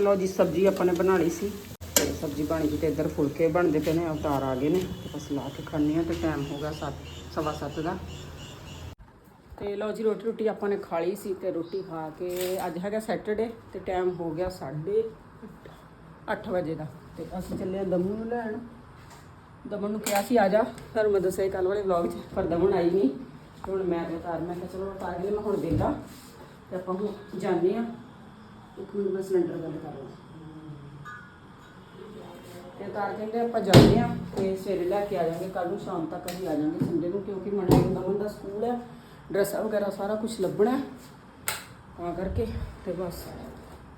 ਲੋ ਜੀ, ਸਬਜ਼ੀ ਆਪਾਂ ਨੇ ਬਣਾ ਲਈ ਸੀ। ਤੇ ਸਬਜ਼ੀ ਬਣ ਗਈ ਤੇ ਇੱਧਰ ਫੁਲਕੇ ਬਣਦੇ ਪਏ ਨੇ, ਅਵਤਾਰ ਆ ਗਏ ਨੇ। ਤੇ ਬਸ ਲਾ ਕੇ ਖਾਣੇ ਆ ਤੇ ਟਾਈਮ ਹੋ ਗਿਆ 7 ਸਵਾ ਸੱਤ ਦਾ। ਤੇ ਲੋ ਜੀ ਰੋਟੀ ਰੋਟੀ ਆਪਾਂ ਨੇ ਖਾ ਲਈ ਸੀ ਤੇ ਰੋਟੀ ਖਾ ਕੇ ਅੱਜ ਹੈਗਾ ਸੈਟਰਡੇ ਤੇ ਟਾਈਮ ਹੋ ਗਿਆ 8:30 ਵਜੇ ਦਾ। ਤੇ ਅਸੀਂ ਚੱਲੇ ਆ ਦਮਨ ਨੂੰ ਲੈਣ। ਦਮਨ ਨੂੰ ਕਿਹਾ ਸੀ, ਆ ਜਾ। ਫਿਰ ਮੈਂ ਦੱਸਿਆ ਕੱਲ ਵਾਲੇ ਵਲੌਗ 'ਚ, ਪਰ ਦਮਨ ਆਈ ਨਹੀਂ। ਹੁਣ ਮੈਂ ਤੇ ਉਤਾਰ ਮੈਂ ਕਿਹਾ ਚਲੋ ਉਤਾਰ ਕੇ ਮੈਂ ਹੁਣ ਵੇਲਾ ਤੇ ਆਪਾਂ ਹੁਣ ਜਾਂਦੇ ਆ ਇੱਕ ਮਿੰਟ, ਮੈਂ ਸਿਲੰਡਰ ਬੰਦ ਕਰ ਲਾਂ ਤੇ ਉਤਾਰ ਕਹਿੰਦੇ ਆਪਾਂ ਜਾਂਦੇ ਆ ਤੇ ਸਵੇਰੇ ਲੈ ਕੇ ਆ ਜਾਵਾਂਗੇ ਕੱਲ ਨੂੰ ਸ਼ਾਮ ਤੱਕ ਅਸੀਂ ਆ ਜਾਵਾਂਗੇ ਸੰਡੇ ਨੂੰ, ਕਿਉਂਕਿ ਮੰਡੇ ਨੂੰ ਦਮਨ ਦਾ ਸਕੂਲ ਹੈ, ਡਰੈਸਾਂ ਵਗੈਰਾ ਸਾਰਾ ਕੁਝ ਲੱਭਣਾ ਹੈ। ਤਾਂ ਕਰਕੇ ਤੇ ਬਸ,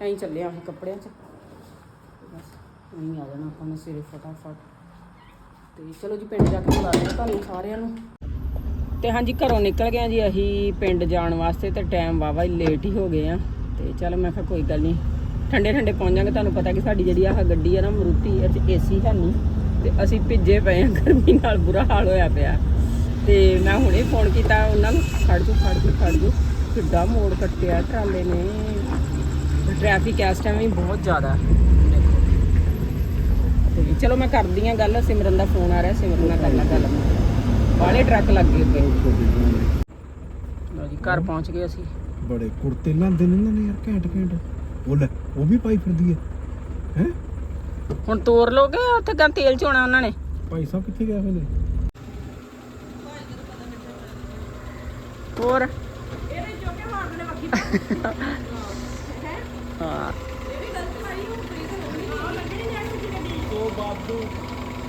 ਐਂ ਹੀ ਚੱਲੇ ਆ ਅਸੀਂ ਕੱਪੜਿਆਂ 'ਚ। ਤੇ ਬਸ, ਐਂ ਆ ਜਾਣਾ ਆਪਾਂ ਨੇ ਸਵੇਰੇ ਫਟਾਫਟ। ਤੇ ਚਲੋ ਜੀ, ਪਿੰਡ ਜਾ ਕੇ ਮਿਲਾਉਂਦੇ ਹਾਂ ਤੁਹਾਨੂੰ ਸਾਰਿਆਂ ਨੂੰ। ਤੇ ਹਾਂਜੀ, ਘਰੋਂ ਨਿਕਲ ਗਏ ਹਾਂ ਜੀ, ਅਸੀਂ ਪਿੰਡ ਜਾਣ ਵਾਸਤੇ ਤੇ ਟਾਈਮ ਵਾਵਾ ਹੀ ਲੇਟ ਹੀ ਹੋ ਗਏ ਆ ਤੇ ਚਲ ਮੈਂ ਕਿਹਾ ਕੋਈ ਗੱਲ ਨਹੀਂ ਠੰਡੇ ਠੰਡੇ ਪਹੁੰਚਾਂਗੇ ਤੁਹਾਨੂੰ ਪਤਾ ਕਿ ਸਾਡੀ ਜਿਹੜੀ ਆਹ ਗੱਡੀ ਆ ਨਾ, ਮਰੂਤੀ, ਇਹ 'ਚ ਏਸੀ ਹੈ ਨਹੀਂ ਤੇ ਅਸੀਂ ਭਿੱਜੇ ਪਏ ਆ, ਗਰਮੀ ਨਾਲ ਬੁਰਾ ਹਾਲ ਹੋਇਆ ਪਿਆ। ਤੇ ਮੈਂ ਹੁਣੇ ਫੋਨ ਕੀਤਾ ਉਹਨਾਂ ਨੂੰ, ਖੜ ਜਾਓ ਖੜ ਜਾਓ ਖੜ ਜਾਓ। ਕਿੱਡਾ ਮੋੜ ਕੱਟਿਆ ਟਰਾਲੇ ਨੇ। ਟ੍ਰੈਫਿਕ ਇਸ ਟਾਈਮ ਵੀ ਬਹੁਤ ਜ਼ਿਆਦਾ। ਤੇ ਚਲੋ ਮੈਂ ਕਰਦੀ ਆ ਗੱਲ, ਸਿਮਰਨ ਦਾ ਫੋਨ ਆ ਰਿਹਾ, ਸਿਮਰਨ ਨਾਲ ਕਰਨਾ ਗੱਲ ਬਾਲੇ ਟਰੱਕ ਲੱਗ ਗਏ ਲਓ ਜੀ, ਘਰ ਪਹੁੰਚ ਗਏ ਅਸੀਂ। ਬੜੇ ਕੁੜਤੇ ਲਾਂਦੇ ਨੇ ਇਹਨਾਂ ਨੇ ਯਾਰ ਘੈਂਟ ਘੈਂਟ। ਉਹ ਲੈ ਉਹ ਵੀ ਪਾਈ ਫਿਰਦੀ ਹੈ ਹੈ? ਹੁਣ ਤੋਰ ਲੋਗੇ ਉੱਥੇ ਗਾਂ ਤੇਲ ਚੋਣਾ ਉਹਨਾਂ ਨੇ? ਭਾਈ ਸਾਹਿਬ ਕਿੱਥੇ ਗਏ ਹੋਏ ਨੇ ਹੋਰ ਹਾਂ।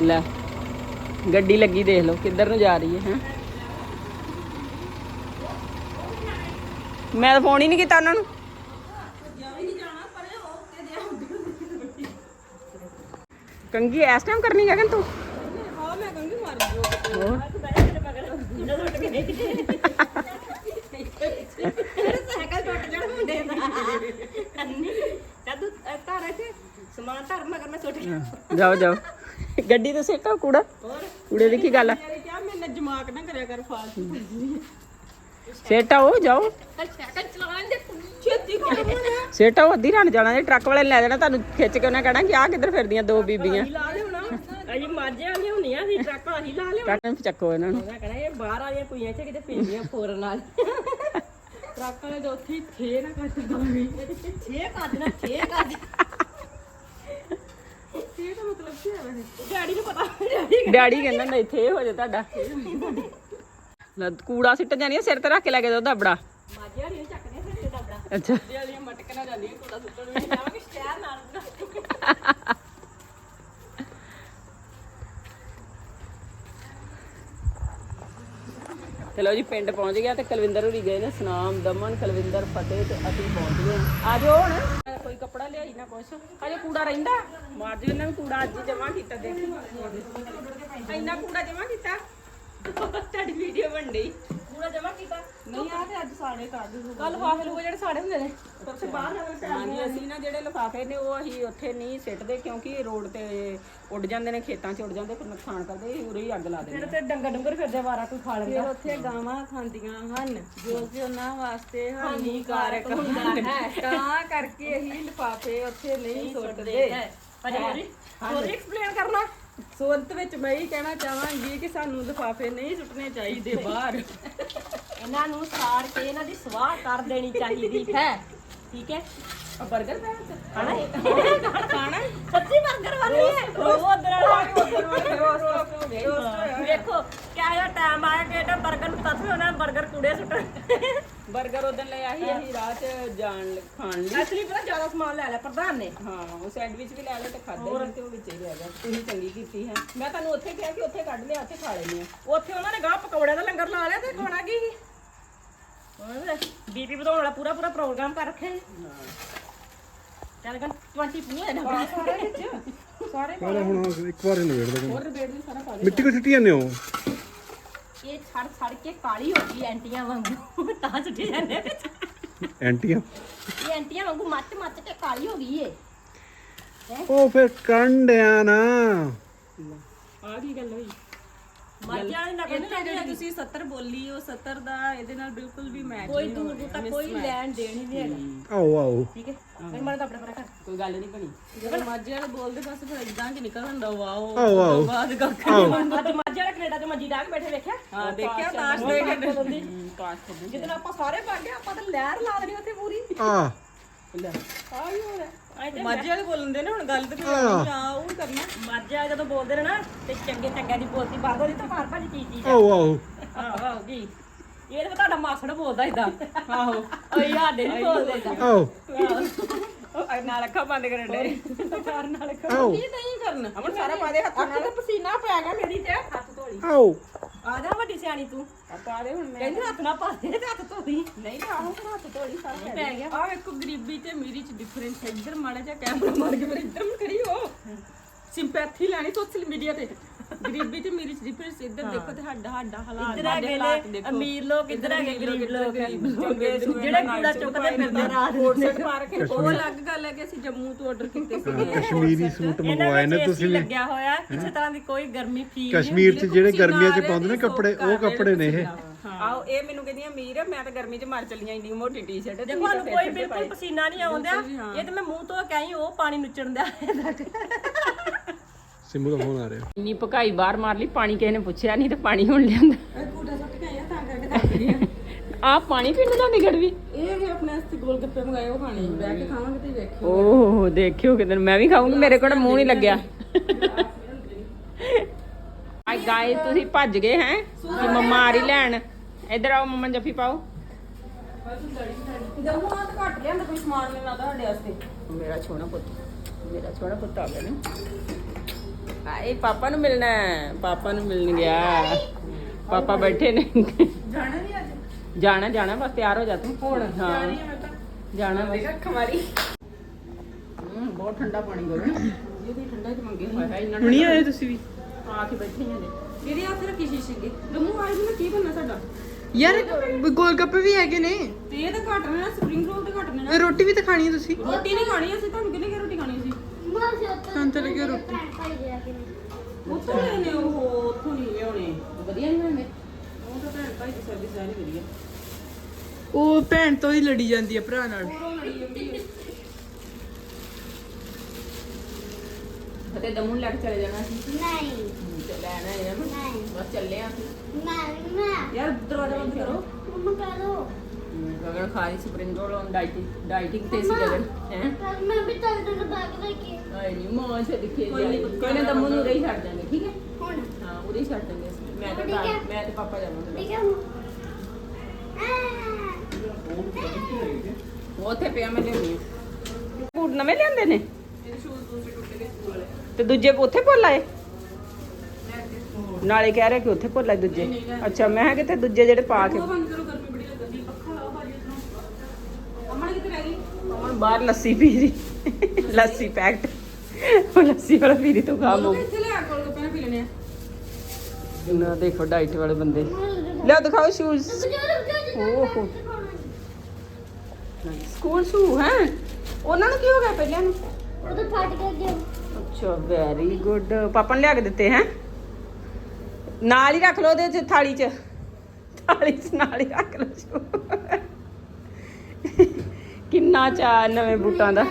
ਲੈ ਗੱਡੀ ਲੱਗੀ ਦੇਖ ਲਓ ਕਿੱਧਰ ਨੂੰ ਜਾ ਰਹੀ ਹੈ ਹੈ? ਮੈਂ ਤਾਂ ਫੋਨ ਹੀ ਨਹੀਂ ਕੀਤਾ ਉਹਨਾਂ ਨੂੰ। ਕੰਗੀ ਇਸ ਟਾਈਮ ਕਰਨੀ ਗਗਨ ਤੂੰ ਹਾਂ ਮੈਂ ਕੰਗੀ ਮਾਰ ਦਿਓ ਸਾਈਕਲ ਟੁੱਟ ਜਾਣਾ ਮੁੰਡੇ ਦਾ ਜਦ ਤਾਰਾ ਤੇ? ਸਮਾਨ ਧਰ ਮਗਰ ਮੈਂ ਸੁੱਟ ਗਿਆ ਜਾਓ ਜਾਓ। ਗੱਡੀ ਤੇ ਸਿੱਟੋ ਕੂੜਾ। ਕੂੜੇ ਦੀ ਕੀ ਗੱਲ ਮੇਰੇ ਨਾਲ ਜਮਾਕ ਨਾ ਕਰਿਆ ਕਰ ਫਾਲਤੂ ਸਿੱਟਾਓ ਜਾਓ। ਸਾਈਕਲ ਚਲਾਉਣ ਦੇ ਛੇਤੀ ਕਰ ਹੁਣ ਸਿੱਟਾਓ ਅੱਧੀ ਰਣ ਜਾਣਾ ਜੇ ਟਰੱਕ ਵਾਲੇ ਨੇ ਲੈ ਜਾਣਾ ਤੁਹਾਨੂੰ ਖਿੱਚ ਕੇ ਉਹਨਾਂ ਕਹਿਣਾ ਕਿ ਆਹ ਕਿੱਧਰ ਫਿਰਦੀਆਂ ਦੋ ਬੀਬੀਆਂ। ਅਜੀ ਮਾਝੇ ਵਾਲੀਆਂ ਹੁੰਦੀਆਂ ਸੀ ਟਰੱਕ ਵਾਲੀ ਲਾ ਲਿਓ। ਟਰੱਕ ਨੂੰ ਚੱਕੋ ਇਹਨਾਂ ਨੂੰ। ਮੈਂ ਕਹਣਾ ਇਹ ਬਾਹਰ ਵਾਲੀਆਂ ਕੁਈਆਂ ਚ ਕਿਤੇ ਪੈਂਦੀਆਂ ਫੋਰਨ ਨਾਲ। ਟਰੱਕ ਵਾਲੇ ਤਾਂ ਉੱਥੇ ਹੀ ਥੇ ਨਾ ਕੱਟ ਦੋਗੇ ਛੇ ਕੱਢ ਨਾ ਛੇ ਕੱਢ ਛੇ ਦਾ ਮਤਲਬ ਕੀ ਹੈ ਵੈਸੇ? ਡੈਡੀ ਨੂੰ ਪਤਾ। ਡੈਡੀ ਡੈਡੀ ਕਹਿੰਦਾ ਨਾ ਇੱਥੇ ਹੋ ਜਾ ਤੁਹਾਡਾ। ਲੈ ਕੂੜਾ ਸਿੱਟ ਜਾਣੀ ਸਿਰ ਤੇ ਰੱਖ ਕੇ ਲੈ ਕੇ ਜਾਓ ਦਬੜਾ। ਮਾਝੇ ਵਾਲੀਆਂ ਚੱਕਦੇ ਫਿਰ ਡੱਬੜਾ ਅੱਛਾ। ਮਾਝੇ ਵਾਲੀਆਂ ਮਟਕਣਾ ਜਾਂਦੀਆਂ ਕੂੜਾ ਸੁੱਟਣ ਵੀ ਜਾਵਾਂਗੇ ਸ਼ਹਿਰ ਨਾਲ ਚਲੋ ਜੀ ਪਿੰਡ ਪਹੁੰਚ ਗਿਆ ਤੇ ਕੁਲਵਿੰਦਰ ਹੋਰੀ ਗਏ ਨੇ ਸਨਾਮ ਦਮਨ ਕੁਲਵਿੰਦਰ ਫਤਿਹ ਤੇ ਅਸੀਂ ਪਹੁੰਚ ਗਏ। ਆ ਜਾਓ ਹੁਣ। ਕੋਈ ਕੱਪੜਾ ਲਿਆਈ ਨਾ ਕੁਛ। ਹਜੇ ਕੂੜਾ ਰਹਿੰਦਾ? ਮਾਰ ਜੀ ਇਹਨਾਂ ਵੀ ਕੂੜਾ ਅੱਜ ਹੀ ਜਮਾ ਕੀਤਾ ਦੇਖ। ਇੰਨਾ ਕੂੜਾ ਜਮਾ ਕੀਤਾ? ਤੁਹਾਡੀ ਵੀਡੀਓ ਬਣ ਗਈ। ਕੂੜਾ ਜਮਾ ਕੀਤਾ? ਨਹੀਂ ਆ ਤੇ ਅੱਜ ਸਾੜੇ ਕਰ ਦੂ ਕੱਲ ਫਾਫੇ ਲੋਕ ਜਿਹੜੇ ਸਾੜੇ ਹੁੰਦੇ ਨੇ ਤੋਂ ਬਾਹਰ ਹਾਂਜੀ ਅਸੀਂ ਨਾ ਜਿਹੜੇ ਲਿਫਾਫੇ ਨੇ ਉਹ ਅਸੀਂ ਉੱਥੇ ਨਹੀਂ ਸਿੱਟਦੇ ਕਿਉਂਕਿ ਰੋਡ ਤੇ ਉੱਡ ਜਾਂਦੇ ਨੇ ਖੇਤਾਂ 'ਚ ਉੱਡ ਜਾਂਦੇ ਫਿਰ ਨੁਕਸਾਨ ਕਰਦੇ ਅਸੀਂ ਉਰੇ ਹੀ ਅੱਗ ਲਾ ਦਿੰਦੇ ਫਿਰ ਤੇ ਡੰਗਰ ਡੰਗਰ ਫਿਰਦੇ ਵਾਰਾ ਕੋਈ ਖਾ ਲੈਂਦਾ। ਉੱਥੇ ਗਾਵਾਂ ਖਾਂਦੀਆਂ ਹਨ ਜੋ ਕਿ ਉਹਨਾਂ ਵਾਸਤੇ ਹਾਨੀਕਾਰਕ ਹੁੰਦਾ ਹੈ। ਤਾਂ ਕਰਕੇ ਅਸੀਂ ਲਿਫਾਫੇ ਉੱਥੇ ਨਹੀਂ ਸੁੱਟਦੇ। ਪਰ ਹੋਰੀ ਐਕਸਪਲੇਨ ਕਰਨਾ? ਸੋ ਅੰਤ ਵਿੱਚ ਮੈਂ ਇਹ ਕਹਿਣਾ ਚਾਹਾਂਗੀ ਕਿ ਸਾਨੂੰ ਲਿਫਾਫੇ ਨਹੀਂ ਸੁੱਟਨੇ ਚਾਹੀਦੇ ਬਾਹਰ ਇਹਨਾਂ ਨੂੰ ਸਾੜ ਕੇ ਇਹਨਾਂ ਦੀ ਸਵਾਹ ਕਰ ਦੇਣੀ ਚਾਹੀਦੀ ਹੈ ਠੀਕ ਹੈ ਆ 버ਗਰ ਖਾਣਾ ਹੈ ਆਇਆ ਕਿ ਇਹਨਾਂ ਨੂੰ ਤੱਕ ਉਹਨਾਂ 버ਗਰ ਸੁੱਟਣ ਬਰਗਰ ਉਦੋਂ ਲੈ ਆਹੀ ਅਸੀਂ ਰਾਹ 'ਚ ਜਾਣ ਖਾਣ ਲਈ। ਐਕਚੁਅਲੀ ਪਤਾ ਜ਼ਿਆਦਾ ਸਮਾਨ ਲੈ ਲਿਆ ਪ੍ਰਧਾਨ ਨੇ। ਹਾਂ ਉਹ ਸੈਂਡਵਿਚ ਵੀ ਲੈ ਲਏ ਤੇ ਖਾਦੇ ਵੀ ਤੇ ਉਹ ਵਿੱਚ ਹੀ ਰਹਿ ਗਿਆ ਤੁਸੀਂ ਚੰਗੀ ਕੀਤੀ ਹੈ। ਮੈਂ ਤੁਹਾਨੂੰ ਉੱਥੇ ਕਿਹਾ ਕਿ ਉੱਥੇ ਕੱਢ ਲਿਆ ਉੱਥੇ ਖਾ ਲੈਣੀ ਆ ਉੱਥੇ ਉਹਨਾਂ ਨੇ ਗਾਹ ਪਕੌੜਿਆਂ ਦਾ ਲੰਗਰ ਲਾ ਲਿਆ ਤੇ ਖਾਣਾ ਕੀ ਸੀ? ਬੀਪੀ ਵਧਾਉਣ ਵਾਲਾ ਪੂਰਾ ਪੂਰਾ ਪ੍ਰੋਗਰਾਮ ਕਰ ਰੱਖਿਆ ਚੱਲ ਗਨ 20 ਪੂਰੇ ਨਾ। ਸਾਰੇ ਵਿੱਚ। ਸਾਰੇ ਸਾਰੇ ਹੁਣ ਇੱਕ ਵਾਰ ਹੀ ਨਵੇੜ ਦੇ ਹੋਰ ਰਬੇੜ ਵੀ ਸਾਰਾ ਪਾ ਮਿੱਟੀ ਕੋ ਸਿੱਟੀ ਜਾਂਦੇ ਹੋ? ਇਹ ਛੜ ਛੜ ਕੇ ਕਾਲੀ ਹੋ ਗਈ ਐਂਟੀਆਂ ਵਾਂਗੂ। ਤਾਂ ਸੁੱਟੀ ਜਾਂਦੇ ਵਿੱਚ। ਐਂਟੀਆਂ? ਇਹ ਐਂਟੀਆਂ ਵਾਂਗੂ ਮੱਚ ਮੱਚ ਕੇ ਕਾਲੀ ਹੋ ਗਈ ਏ। ਉਹ ਫਿਰ ਕੰਡਿਆ ਨਾ। ਆ ਕੀ ਗੱਲ ਹੋਈ? ਮੱਝ ਵਾਲੇ ਨਕਲ ਨਹੀਂ ਇੱਥੇ ਜਿਹੜੀ ਤੁਸੀਂ 70 ਬੋਲੀ ਉਹ 70 ਦਾ ਇਹਦੇ ਨਾਲ ਬਿਲਕੁਲ ਵੀ ਮੈਚ ਕੋਈ ਦੂਰ ਦੂਰ ਤੱਕ ਕੋਈ ਲੈਣ ਦੇਣ ਹੀ ਨਹੀਂ ਹੈਗਾ। ਆਓ ਆਓ। ਠੀਕ ਹੈ? ਮੈਂ ਮਨ ਤਾਂ ਆਪਣੇ ਪਰ ਕਰ ਕੋਈ ਗੱਲ ਨਹੀਂ ਬਣੀ ਜਦੋਂ ਮੱਝ ਵਾਲੇ ਬੋਲਦੇ ਬਸ ਫਿਰ ਇਦਾਂ ਕਿ ਨਿਕਲ ਹੁੰਦਾ ਵਾਓ ਆਓ, ਆਓ। ਬਾਅਦ ਕੱਖ ਅੱਜ ਮੱਝ ਵਾਲਾ ਕੈਨੇਡਾ ਤੇ ਮੰਜੀ ਡਾਕ ਬੈਠੇ ਵੇਖਿਆ। ਹਾਂ ਦੇਖਿਆ ਤਾਸ਼ ਦੇ ਕੇ ਕਾਸ਼ ਜਿੱਦਣ ਆਪਾਂ ਸਾਰੇ ਬਣ ਗਏ ਆਪਾਂ ਤਾਂ ਲਹਿਰ ਲਾ ਦੇਣੀ ਉੱਥੇ ਪੂਰੀ। ਆ ਲੈ। ਆਈ ਹੋ ਰਿਹਾ ਮੱਝ ਵਾਲੇ ਬੋਲਦੇ ਨੇ ਹੁਣ ਗੱਲ ਤੇ ਕੋਈ ਆ ਉਹ ਕਰਨਾ ਮੱਝ ਵਾਲੇ ਜਦੋਂ ਬੋਲਦੇ ਨੇ ਨਾ ਤੇ ਚੰਗੇ ਚੰਗਿਆਂ ਦੀ ਬੋਲਤੀ ਬਾਦ ਉਹਦੀ ਤਾਂ ਮਾਰ ਭਾਜੀ ਚੀਜ਼ ਚੀਜ਼ ਆਓ ਆਓ ਆਹ। ਆਹ ਜੀ ਇਹ ਤਾਂ ਤੁਹਾਡਾ ਮਾਸੜ ਬੋਲਦਾ ਇਦਾਂ ਆਹੋ। ਓਏ ਸਾਡੇ ਨਹੀਂ ਬੋਲਦੇ ਉਹ ਨਾਲ ਅੱਖਾਂ ਬੰਦ ਕਰਨ ਦੇ ਚਾਰ ਨਾਲ ਆਓ ਕੀ ਨਹੀਂ ਕਰਨਾ? ਅਮਨ ਸਾਰਾ ਪਾ ਦੇ ਹੱਥਾਂ ਨਾਲ। ਪਸੀਨਾ ਪੈ ਗਿਆ ਮੇਰੀ ਤੇ। ਹੱਥ ਧੋਲੀ। ਆਓ ਆ ਜਾ ਵੱਡੀ ਸਿਆਣੀ ਤੂੰ। ਪਾ ਦੇ ਹੁਣ ਮੈਂ। ਕਹਿੰਦੀ ਹੱਥ ਨਾ ਪਾ ਦੇ ਤੇ ਹੱਥ ਧੋਦੀ। ਨਹੀਂ ਤਾਂ ਆਹੋ ਫਿਰ ਹੱਥ ਧੋਲੀ ਸਾਰਾ ਪੈ ਗਿਆ। ਆ ਵੇਖੋ ਗਰੀਬੀ ਤੇ ਅਮੀਰੀ ਚ ਡਿਫਰੈਂਸ ਹੈ। ਇੱਧਰ ਮਾੜਾ ਜਿਹਾ ਕੈਮਰਾ ਮਾਰ ਕੇ ਫਿਰ ਇੱਧਰ ਨੂੰ ਖੜੀ ਹੋ। ਸਿੰਪੈਥੀ ਲੈਣੀ ਸੋਸ਼ਲ ਮੀਡੀਆ ਤੇ। ਗਰੀਬੀ ਤੇ ਅਮੀਰੀ ਚ ਡਿਫਰੈਂਸ ਇੱਧਰ ਦੇਖੋ ਤੇ ਸਾਡਾ ਸਾਡਾ ਹਾਲਾਤ ਇੱਧਰ ਹੈਗੇ ਨੇ ਅਮੀਰ ਲੋਕ ਇੱਧਰ ਹੈਗੇ ਗਰੀਬ ਲੋਕ। ਜਿਹੜੇ ਕੂੜਾ ਚੁੱਕਦੇ ਫਿਰਦੇ ਰਾਤ ਕੋਟ ਸੈਟ ਪਾ ਕੇ ਉਹ ਅਲੱਗ ਗੱਲ ਹੈ ਕਿ ਅਸੀਂ ਜੰਮੂ ਤੋਂ ਆਰਡਰ ਕੀਤੇ ਸੀ। ਕਸ਼ਮੀਰੀ ਸੂਟ ਮੰਗਵਾਏ ਨੇ ਤੁਸੀਂ ਵੀ। ਲੱਗਿਆ ਹੋਇਆ ਕਿਸੇ ਤਰ੍ਹਾਂ ਦੀ ਕੋਈ ਗਰਮੀ ਫੀਲ ਕਸ਼ਮੀਰ 'ਚ ਜਿਹੜੇ ਗਰਮੀਆਂ 'ਚ ਪਾਉਂਦੇ ਨੇ ਕੱਪੜੇ ਉਹ ਕੱਪੜੇ ਨੇ ਇਹ। ਆਓ ਇਹ ਮੈਨੂੰ ਕਹਿੰਦੀ ਅਮੀਰ ਹੈ ਮੈਂ ਤਾਂ ਗਰਮੀ ਚ ਮਰ ਚੱਲੀਆਂ ਇੰਨੀ ਮੋਟੀ ਟੀ-ਸ਼ਰਟ ਦੇਖੋ ਸਾਨੂੰ ਕੋਈ ਬਿਲਕੁਲ ਪਸੀਨਾ ਨਹੀਂ ਆਉਂਦਾ। ਇਹ ਤੇ ਮੈਂ ਮੂੰਹ ਤੋਂ ਕਹੀਂ ਉਹ ਪਾਣੀ ਨੁੱਚਣ ਦਾ ਸਿੰਮੂ ਦਾ ਫੋਨ ਆ ਰਿਹਾ? ਇੰਨੀ ਪਕਾਈ ਬਾਹਰ ਮਾਰ ਲਈ ਪਾਣੀ ਕਿਸੇ ਨੇ ਪੁੱਛਿਆ ਨਹੀਂ ਤੇ ਪਾਣੀ ਹੁਣ ਲਿਆਂਦਾ। ਕੂੜਾ ਸੁੱਟ ਕੇ ਆਇਆ ਤਾਂ ਕਰਕੇ ਦੱਸਦੀ ਆ। ਆ ਪਾਣੀ ਪੀਣ ਦਾ ਨਿਗੜ ਵੀ ਇਹ ਵੀ ਆਪਣੇ ਵਾਸਤੇ ਗੋਲ ਗੱਪੇ ਮੰਗਾਏ ਉਹ ਖਾਣੇ ਬਹਿ ਕੇ ਖਾਵਾਂਗੇ ਤੇ ਵੇਖਿਓ। ਓਹ ਦੇਖਿਓ ਕਿਤੇ ਮੈਂ ਵੀ ਖਾਊਂਗੀ ਮੇਰੇ ਕੋਲ ਮੂੰਹ ਨਹੀਂ ਲੱਗਿਆ। ਆਈ ਗਾਇਸ ਤੁਸੀਂ ਭੱਜ ਗਏ ਹੈ? ਕਿ ਮੰਮਾ ਆ ਰਹੀ ਲੈਣ। ਇੱਧਰ ਆਓ ਮੰਮਾ ਜੱਫੀ ਪਾਓ। ਜੰਮੂ ਆ ਤਾਂ ਘੱਟ ਲਿਆਂਦਾ ਕੋਈ ਸਮਾਨ ਲਾਦਾ ਸਾਡੇ ਵਾਸਤੇ। ਮੇਰਾ ਛੋਣਾ ਪੁੱਤ ਮੇਰਾ ਛੋਣਾ ਪੁੱਤ ਆ ਗਿਆ ਨਾ। ਆਏ ਪਾਪਾ ਨੂੰ ਮਿਲਣਾ ਹੈ। ਪਾਪਾ ਨੂੰ ਮਿਲਣ ਗਿਆ। ਪਾਪਾ ਬੈਠੇ ਨੇ। ਜਾਣਾ ਨਹੀਂ ਅੱਜ? ਜਾਣਾ ਜਾਣਾ ਬਸ ਤਿਆਰ ਹੋ ਜਾ ਤੂੰ। ਹੁਣ ਹਾਂ। ਜਾਣਾ ਬਸ। ਅੱਖ ਮਾਰੀ। ਹਮ, ਬਹੁਤ ਠੰਡਾ ਪਾਣੀ ਗਰਮ। ਇਹਦੀ ਠੰਡਾ ਹੀ ਤਾਂ ਮੰਗੇ ਹੋਇਆ ਹੈ ਇੰਨਾ ਹੁਣੀ ਆਏ ਤੁਸੀਂ ਵੀ? ਆ ਕੇ ਬੈਠੇ ਹਾਂ ਮੇਰੇ ਹੱਥ ਰੱਖੀ ਸ਼ੀਸ਼ੇ ਦੇ ਜੰਮੂ ਆਏ ਨਾ ਕੀ ਬਣਨਾ ਸਾਡਾ? ਯਾਰ ਗੋਲ ਗੱਪੇ ਵੀ ਹੈਗੇ ਨੇ। ਤੇ ਇਹ ਤਾਂ ਘੱਟ ਨੇ ਸਪਰਿੰਗ ਰੋਲ ਤੇ ਘੱਟ ਨੇ ਨਾ। ਰੋਟੀ ਵੀ ਤਾਂ ਖਾਣੀ ਹੈ ਤੁਸੀਂ। ਰੋਟੀ ਨਹੀਂ ਖਾਣੀ ਅਸੀਂ ਤੁਹਾਨੂੰ ਕਿਹਨੇ ਤਾਂ ਲੱਗਿਆ ਰੋਟੀ ਉੱਥੋਂ ਲੈ ਨੇ ਉਹ ਉੱਥੋਂ ਨਹੀਂ ਲਿਆਉਣੇ। ਵਧੀਆ ਨਹੀਂ ਬਣਦੇ ਉਹ ਤਾਂ ਭੈਣ ਭਾਈ ਦੀ ਸਰਵਿਸ ਸਾਰੀ ਵਧੀਆ। ਉਹ ਭੈਣ ਤੋਂ ਹੀ ਲੜੀ ਜਾਂਦੀ ਹੈ ਭਰਾ ਨਾਲ। ਫਤੇ ਦਮੂਨ ਲੈ ਕੇ ਚਲੇ ਜਾਣਾ ਸੀ? ਨਹੀਂ। ਲੈਣਾ ਹੈ ਨਾ? ਨਹੀਂ। ਬਸ ਚੱਲੇ ਆ ਅਸੀਂ। ਮੈਂ ਮੈਂ ਯਾਰ ਦਰਵਾਜ਼ਾ ਬੰਦ ਕਰੋ। ਮੰਮਾ ਕਹ ਦੋ ਗਗਨ ਖਾ ਰਹੀ spring roll on dieting dieting ਤੇ ਸੀ ਗਗਨ ਹੈ? ਮੈਂ ਵੀ ਤਾਂ ਤੈਨੂੰ ਬਾਗ ਰੱਖੀ ਆਈ ਨਹੀਂ ਮਾਂ ਸੇ ਦਿਖੇ ਜਾਏ ਕੋਈ ਨਾ ਦਮੂ ਨੂੰ ਰਹੀ ਛੱਡ ਜਾਵਾਂਗੇ ਠੀਕ ਹੈ? ਹੁਣ? ਹਾਂ ਉਰੇ ਹੀ ਛੱਡ ਦਾਂਗੇ ਅਸੀਂ। ਮੈਂ ਤੇ ਮੈਂ ਤੇ ਪਾਪਾ ਜਾਵਾਂਗੇ ਠੀਕ ਹੈ ਹੁਣ। ਉਹ ਉੱਥੇ ਪਿਆ ਮੈਂ ਲਿਆਉਣੀ ਬੂਟ ਨਵੇਂ ਲਿਆਂਦੇ ਨੇ? ਤੇ ਦੂਜੇ ਉੱਥੇ ਭੁੱਲ ਆਏ? ਨਾਲੇ ਕਹਿ ਰਹੇ ਕਿ ਉੱਥੇ ਭੁੱਲ ਆਏ ਦੂਜੇ। ਅੱਛਾ ਮੈਂ ਕਿਹਾ ਕਿਤੇ ਦੂਜੇ ਜਿਹੜੇ ਪਾ ਕੇ ਉਹ ਬੰਦ ਕਰੋ ਗਰਮੀ ਬੜੀ ਲੱਗਦੀ ਪੱਖਾ ਲਾਓ ਭਾਜੀ ਇਧਰੋਂ ਅਮਨ ਕਿੱਥੇ ਰਹਿ ਗਈ ਹੁਣ ਬਾਹਰ ਲੱਸੀ ਪੀ ਰਹੀ। ਲੱਸੀ ਪੈਕਟ ਉਹ ਲੱਸੀ ਵਾਲਾ ਪੀ ਰਹੀ ਤੂੰ ਖਾ ਮੋ ਇੱਥੇ ਲਿਆ ਕੋਲ ਗੱਪੇ ਪੀ ਲੈਣੇ ਆ। ਨਾ ਦੇਖੋ ਡਾਈਟ ਵਾਲੇ ਬੰਦੇ। ਲਿਆ ਦਿਖਾਓ ਸ਼ੂਜ਼ ਓਹੋ। ਸਕੂਲ ਸ਼ੂ ਹੈ? ਉਹਨਾਂ ਨੂੰ ਕੀ ਹੋ ਗਿਆ ਪਹਿਲਾਂ ਨੂੰ? ਉਹ ਤਾਂ ਫਟ ਦਿਓ ਅੱਛਾ ਵੈਰੀ ਗੁੱਡ ਪਾਪਾ ਨੇ ਲਿਆ ਕੇ ਦਿੱਤੇ ਹੈ? ਨਾਲ ਹੀ ਰੱਖ ਲਓ ਉਹਦੇ ਚ ਥਾਲੀ ਚ। ਥਾਲੀ ਚ ਨਾਲ ਹੀ ਰੱਖ ਲਓ ਸ਼ੂ ਕਿੰਨਾ ਚਾਅ ਨਵੇਂ ਬੂਟਾਂ ਦਾ।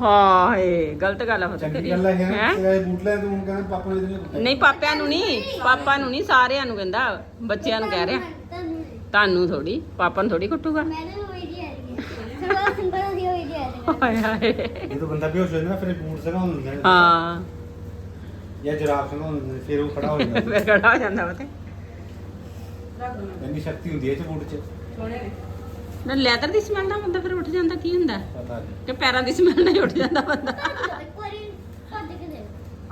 ਹਾਂ ਏ ਗਲਤ ਗੱਲ ਆ ਫਤ ਤੇਰੀ। ਗੱਲ ਹੈ ਹੈਂ? ਇਹ ਬੂਟ ਲੈ ਤੂੰ ਹੁਣ ਕਹਿੰਦਾ ਪਾਪਾ ਨੇ ਤੈਨੂੰ ਨਹੀਂ ਪਾਪਿਆਂ ਨੂੰ ਨਹੀਂ ਪਾਪਾ ਨੂੰ ਨਹੀਂ ਸਾਰਿਆਂ ਨੂੰ ਕਹਿੰਦਾ ਬੱਚਿਆਂ ਨੂੰ ਕਹਿ ਰਿਹਾ। ਤੁਹਾਨੂੰ ਥੋੜੀ ਪਾਪਾ ਨੂੰ ਥੋੜੀ ਕੁੱਟੂਗਾ। ਮੈਨੂੰ ਹੋਈ ਦੀ ਆ ਰਹੀ ਹੈ। ਸਭ ਸਿੰਪਲ ਦੀ ਹੋਈ ਦੀ ਆ ਰਹੀ ਹਾਏ ਹਾਏ। ਇਹ ਤਾਂ ਬੰਦਾ ਬੇਹੋਸ਼ ਹੋ ਜਾਂਦਾ ਫਿਰ ਇਹ ਬੂਟ ਸਗਾਉਂ ਹੁੰਦਾ ਹੈ। ਹਾਂ। ਜਾਂ ਜਰਾਫ ਸਗਾਉਂ ਹੁੰਦਾ ਹੈ, ਫਿਰ ਉਹ ਖੜਾ ਹੋ ਜਾਂਦਾ। ਫਿਰ ਖੜਾ ਹੋ ਜਾਂਦਾ ਪਤਾ। ਹੈ। ਇੰਨੀ ਸ਼ਕਤੀ ਹੁੰਦੀ ਹੈ ਇਹ ਚ ਬੂਟ ਚ। ਸੋਹਣੇ ਨੇ। ਨਾ ਲੈਦਰ ਦੀ ਸਮੈਲ ਨਾਲ ਬੰਦਾ ਫਿਰ ਉੱਠ ਜਾਂਦਾ ਕੀ ਹੁੰਦਾ? ਕਿ ਪੈਰਾਂ ਦੀ ਸਮੈਲ ਨਾਲ ਉੱਠ ਜਾਂਦਾ ਬੰਦਾ।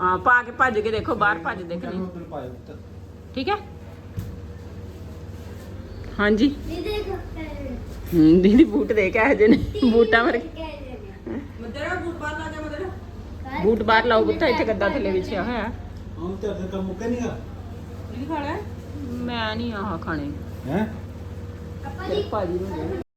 ਹਾਂ ਪਾ ਕੇ ਭੱਜ ਕੇ ਦੇਖੋ ਬਾਹਰ ਭੱਜ ਦੇ ਨਹੀਂ ਠੀਕ ਹੈ? ਹਾਂਜੀ। ਦੀਦੀ ਬੂਟ ਦੇ ਕੇ ਆਏ ਨੇ ਬੂਟਾਂ ਵਰਗੇ। ਬੂਟ ਬਾਹਰ ਲਾ ਬੂਟ ਲਾਓ ਪੁੱਤ ਇੱਥੇ ਗੱਦਾ ਥੱਲੇ ਵਿਛਿਆ ਹੋਇਆ। ਮੈਂ ਨਹੀਂ ਆਹ ਖਾਣੇ। ਭਾਜੀ ਨੂੰ ਦੇ